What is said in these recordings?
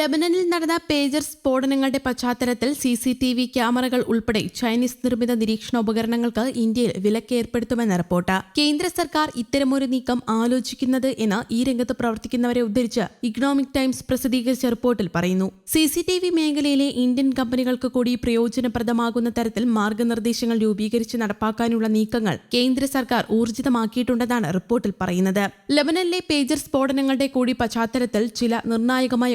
ലെബനനിൽ നടന്ന പേജർ സ്ഫോടനങ്ങളുടെ പശ്ചാത്തലത്തിൽ C C T V ക്യാമറകൾ ഉൾപ്പെടെ ചൈനീസ് നിർമ്മിത നിരീക്ഷണ ഉപകരണങ്ങൾക്ക് ഇന്ത്യയിൽ വിലക്ക് ഏർപ്പെടുത്തുമെന്ന റിപ്പോർട്ട്. കേന്ദ്ര സർക്കാർ ഇത്തരമൊരു നീക്കം ആലോചിക്കുന്നത് എന്ന് ഈ രംഗത്ത് പ്രവർത്തിക്കുന്നവരെ ഉദ്ധരിച്ച് ഇക്കണോമിക് ടൈംസ് പ്രസിദ്ധീകരിച്ച റിപ്പോർട്ടിൽ പറയുന്നു. സി സി ടി വി മേഖലയിലെ ഇന്ത്യൻ കമ്പനികൾക്ക് കൂടി പ്രയോജനപ്രദമാകുന്ന തരത്തിൽ മാർഗനിർദ്ദേശങ്ങൾ രൂപീകരിച്ച് നടപ്പാക്കാനുള്ള നീക്കങ്ങൾ കേന്ദ്ര സർക്കാർ ഊർജിതമാക്കിയിട്ടുണ്ടെന്നാണ് റിപ്പോർട്ടിൽ പറയുന്നത്. ലെബനനിലെ പേജർ സ്ഫോടനങ്ങളുടെ കൂടി പശ്ചാത്തലത്തിൽ ചില നിർണായകമായ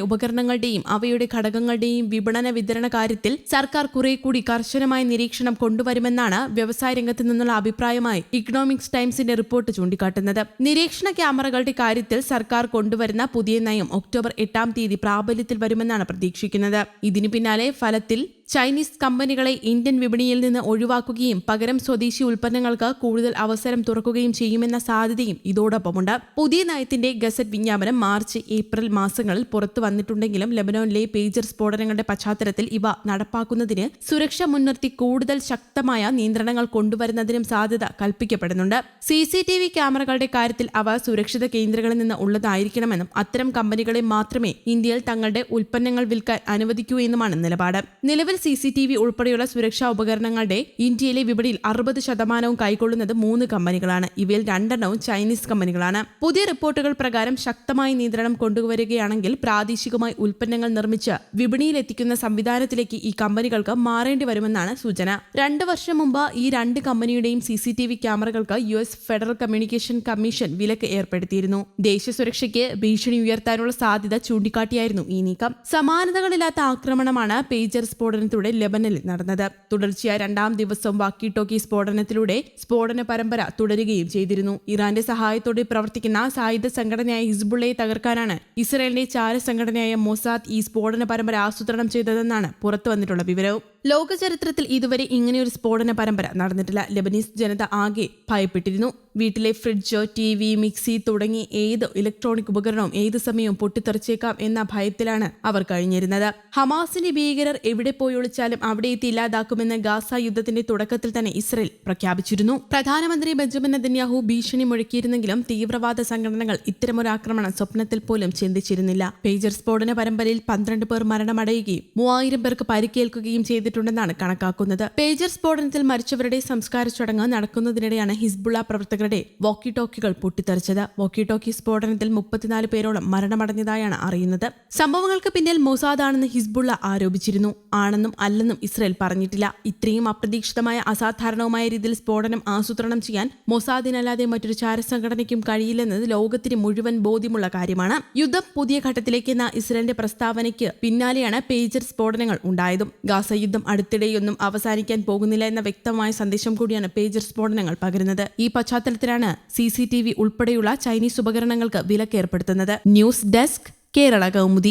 ഉപകരണങ്ങളുടെയും അവയുടെ ഘടകങ്ങളുടെയും വിപണന വിതരണ കാര്യത്തിൽ സർക്കാർ കുറെ കൂടി കർശനമായ നിരീക്ഷണം കൊണ്ടുവരുമെന്നാണ് വ്യവസായ രംഗത്ത് നിന്നുള്ള അഭിപ്രായമായി ഇക്കണോമിക്സ് ടൈംസിന്റെ റിപ്പോർട്ട് ചൂണ്ടിക്കാട്ടുന്നത്. നിരീക്ഷണ ക്യാമറകളുടെ കാര്യത്തിൽ സർക്കാർ കൊണ്ടുവരുന്ന പുതിയ നയം ഒക്ടോബർ എട്ടാം തീയതി പ്രാബല്യത്തിൽ വരുമെന്നാണ് പ്രതീക്ഷിക്കുന്നത്. ഇതിനു പിന്നാലെ ഫലത്തിൽ ചൈനീസ് കമ്പനികളെ ഇന്ത്യൻ വിപണിയിൽ നിന്ന് ഒഴിവാക്കുകയും പകരം സ്വദേശി ഉൽപ്പന്നങ്ങൾക്ക് കൂടുതൽ അവസരം തുറക്കുകയും ചെയ്യുമെന്ന സാധ്യതയും ഇതോടൊപ്പമുണ്ട്. പുതിയ നയത്തിന്റെ ഗസറ്റ് വിജ്ഞാപനം മാർച്ച് ഏപ്രിൽ മാസങ്ങളിൽ പുറത്തു വന്നിട്ടുണ്ടെങ്കിലും ലെബനോനിലെ പേജർ സ്ഫോടനങ്ങളുടെ പശ്ചാത്തലത്തിൽ ഇവ നടപ്പാക്കുന്നതിന് സുരക്ഷ മുൻനിർത്തി കൂടുതൽ ശക്തമായ നിയന്ത്രണങ്ങൾ കൊണ്ടുവരുന്നതിനും സാധ്യത കൽപ്പിക്കപ്പെടുന്നുണ്ട്. സി സി ടി വി ക്യാമറകളുടെ കാര്യത്തിൽ അവ സുരക്ഷിത കേന്ദ്രങ്ങളിൽ നിന്ന് ഉള്ളതായിരിക്കണമെന്നും അത്തരം കമ്പനികളെ മാത്രമേ ഇന്ത്യയിൽ തങ്ങളുടെ ഉൽപ്പന്നങ്ങൾ വിൽക്കാൻ അനുവദിക്കൂ എന്നുമാണ് നിലപാട്. നിലവിൽ സി സി ടി വി ഉൾപ്പെടെയുള്ള സുരക്ഷാ ഉപകരണങ്ങളുടെ ഇന്ത്യയിലെ വിപണിയിൽ അറുപത് ശതമാനവും കൈക്കൊള്ളുന്നത് മൂന്ന് കമ്പനികളാണ്. ഇവയിൽ രണ്ടെണ്ണവും ചൈനീസ് കമ്പനികളാണ്. പുതിയ റിപ്പോർട്ടുകൾ പ്രകാരം ശക്തമായ നിയന്ത്രണം കൊണ്ടുവരികയാണെങ്കിൽ പ്രാദേശികമായി ഉൽപ്പന്നങ്ങൾ നിർമ്മിച്ച് വിപണിയിൽ എത്തിക്കുന്ന സംവിധാനത്തിലേക്ക് ഈ കമ്പനികൾക്ക് മാറേണ്ടി വരുമെന്നാണ് സൂചന. രണ്ട് വർഷം മുമ്പ് ഈ രണ്ട് കമ്പനിയുടെയും C C T V ക്യാമറകൾക്ക് U S federal communication commission വിലക്ക് ഏർപ്പെടുത്തിയിരുന്നു. ദേശീയ സുരക്ഷയ്ക്ക് ഭീഷണി ഉയർത്താനുള്ള സാധ്യത ചൂണ്ടിക്കാട്ടിയായിരുന്നു ഈ നീക്കം. സമാനതകളില്ലാത്ത ആക്രമണമാണ് പേജർ സ്ഫോടനത്തിലൂടെ ലബനനിൽ നടന്നത്. തുടർച്ചയായ രണ്ടാം ദിവസം വാക്കി ടോക്കി സ്ഫോടനത്തിലൂടെ സ്ഫോടന പരമ്പര തുടരുകയും ചെയ്തിരുന്നു. ഇറാന്റെ സഹായത്തോടെ പ്രവർത്തിക്കുന്ന സായുധ സംഘടനയായ ഹിസ്ബുള്ളയെ തകർക്കാനാണ് ഇസ്രായേലിന്റെ ചാര സംഘടനയായ മൊസാദ് ഈ സ്ഫോടന പരമ്പര ആസൂത്രണം ചെയ്തതെന്നാണ് പുറത്തു വന്നിട്ടുള്ള വിവരവും. ലോക ചരിത്രത്തിൽ ഇതുവരെ ഇങ്ങനെയൊരു സ്ഫോടന പരമ്പര നടന്നിട്ടില്ല. ലെബനീസ് ജനത ആകെ ഭയപ്പെട്ടിരുന്നു. വീട്ടിലെ ഫ്രിഡ്ജ് ടി വി മിക്സി തുടങ്ങി ഏത് ഇലക്ട്രോണിക് ഉപകരണവും ഏത് സമയവും പൊട്ടിത്തെറിച്ചേക്കാം എന്ന ഭയത്തിലാണ് അവർ കഴിഞ്ഞിരുന്നത്. ഹമാസിന്റെ ഭീകരർ എവിടെ പോയി ഒളിച്ചാലും അവിടെ എത്തി ഇല്ലാതാക്കുമെന്ന് ഗാസ യുദ്ധത്തിന്റെ തുടക്കത്തിൽ തന്നെ ഇസ്രയേൽ പ്രഖ്യാപിച്ചിരുന്നു. പ്രധാനമന്ത്രി ബെഞ്ചമിൻ നെതന്യാഹു ഭീഷണി മുഴക്കിയിരുന്നെങ്കിലും തീവ്രവാദ സംഘടനകൾ ഇത്തരമൊരു ആക്രമണം സ്വപ്നത്തിൽ പോലും ചിന്തിച്ചിരുന്നില്ല. പേജർ സ്ഫോടന പരമ്പരയിൽ പന്ത്രണ്ട് പേർ മരണമടയുകയും മൂവായിരം പേർക്ക് പരിക്കേൽക്കുകയും ചെയ്തിട്ടുണ്ടെന്നാണ് കണക്കാക്കുന്നത്. പേജർ സ്ഫോടനത്തിൽ മരിച്ചവരുടെ സംസ്കാര ചടങ്ങ് നടക്കുന്നതിനിടെയാണ് ഹിസ്ബുള്ള പ്രവർത്തകരുടെ വോക്കി ടോക്കികൾ പൊട്ടിത്തെറിച്ചത്. വോക്കി ടോക്കി സ്ഫോടനത്തിൽ മുപ്പത്തിനാല് പേരോളം മരണമടഞ്ഞതായാണ് അറിയുന്നത്. സംഭവങ്ങൾക്ക് പിന്നിൽ മൊസാദാണെന്ന് ഹിസ്ബുള്ള ആരോപിച്ചിരുന്നു. ആണെന്നും അല്ലെന്നും ഇസ്രയേൽ പറഞ്ഞിട്ടില്ല. ഇത്രയും അപ്രതീക്ഷിതമായ അസാധാരണവുമായ രീതിയിൽ സ്ഫോടനം ആസൂത്രണം ചെയ്യാൻ മൊസാദിനല്ലാതെ മറ്റൊരു ചാരസംഘടനയ്ക്കും കഴിയില്ലെന്നത് ലോകത്തിന് മുഴുവൻ ബോധ്യമുള്ള കാര്യമാണ്. യുദ്ധം പുതിയ ഘട്ടത്തിലേക്കെന്ന ഇസ്രയേലിന്റെ പ്രസ്താവനയ്ക്ക് പിന്നാലെയാണ് പേജർ സ്ഫോടനങ്ങൾ ഉണ്ടായതും. ഗാസ യുദ്ധം അടുത്തിടെയൊന്നും അവസാനിക്കാൻ പോകുന്നില്ല എന്ന വ്യക്തമായ സന്ദേശം കൂടിയാണ് പേജർ സ്ഫോടനങ്ങൾ പകരുന്നത്. ഈ പശ്ചാത്തലത്തിലാണ് സി സി ടി വി ഉൾപ്പെടെയുള്ള ചൈനീസ് ഉപകരണങ്ങൾക്ക് വിലക്കേർപ്പെടുത്തുന്നത്. News desk Kerala Kaumudi.